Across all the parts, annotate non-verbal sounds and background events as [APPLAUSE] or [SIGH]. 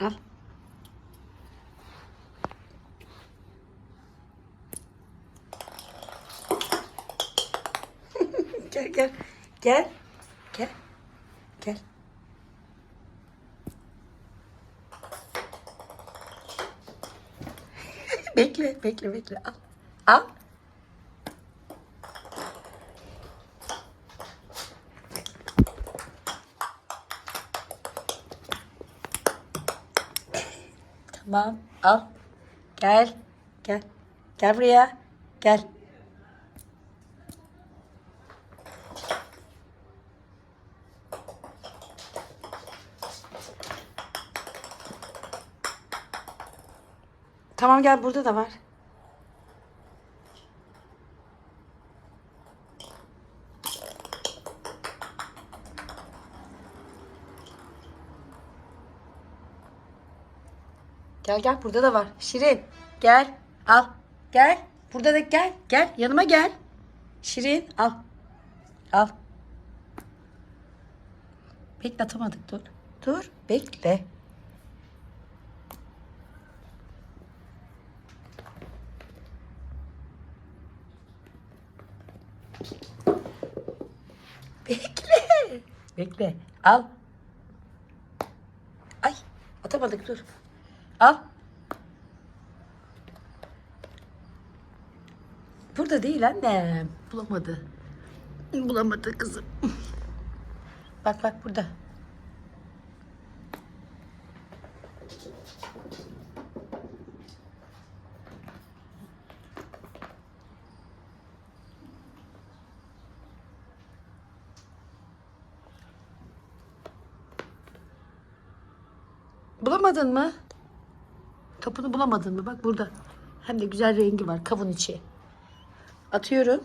Al. [LAUGHS] gel gel. Gel. Gel. Gel. [LAUGHS] bekle, bekle, bekle. Al. Al. Tamam. Al. Gel. Gel. Gel buraya. Gel. Tamam gel burada da var. Gel gel burada da var. Şirin gel al. Gel. Burada da gel. Gel yanıma gel. Şirin al. Al. Bekle atamadık dur. Dur bekle. Bekle. Bekle. Al. Ay atamadık dur. Al. Burada değil anne. Bulamadı. Bulamadı kızım. Bak bak burada. Bulamadın mı? Topunu bulamadın mı? Bak burada. Hem de güzel rengi var. Kavun içi. Atıyorum.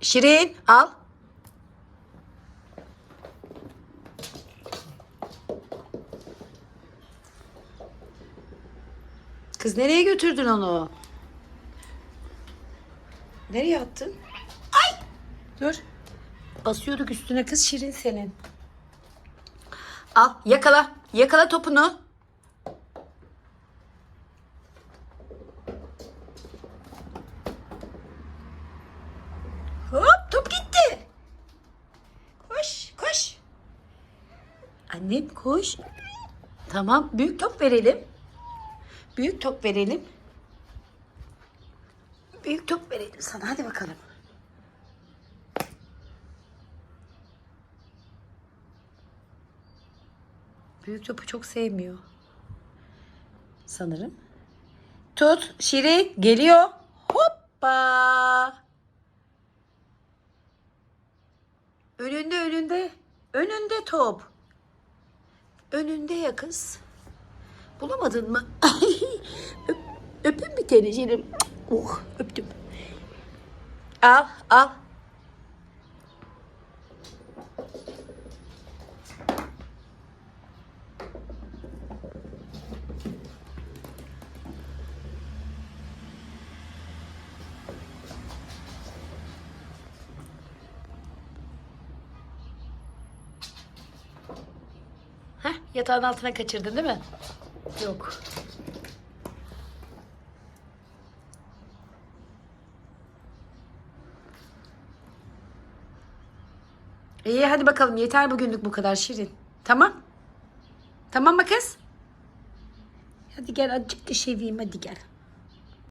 Şirin al. Kız nereye götürdün onu? Nereye attın? Ay! Dur. Basıyorduk üstüne kız Şirin senin. Al yakala. Yakala topunu. Hop top gitti. Koş koş. Annem koş. Tamam büyük top verelim. Büyük top verelim. Büyük top verelim sana hadi bakalım. Büyük topu çok sevmiyor. Sanırım. Tut. Şirin geliyor. Hoppa. Önünde önünde. Önünde top. Önünde ya kız. Bulamadın mı? [LAUGHS] Öp, öpün bir tane Şirin. Oh öptüm. Al al. Heh, yatağın altına kaçırdın değil mi? Yok. İyi hadi bakalım yeter bugünlük bu kadar Şirin. Tamam. Tamam mı kız? Hadi gel azıcık da seveyim hadi gel.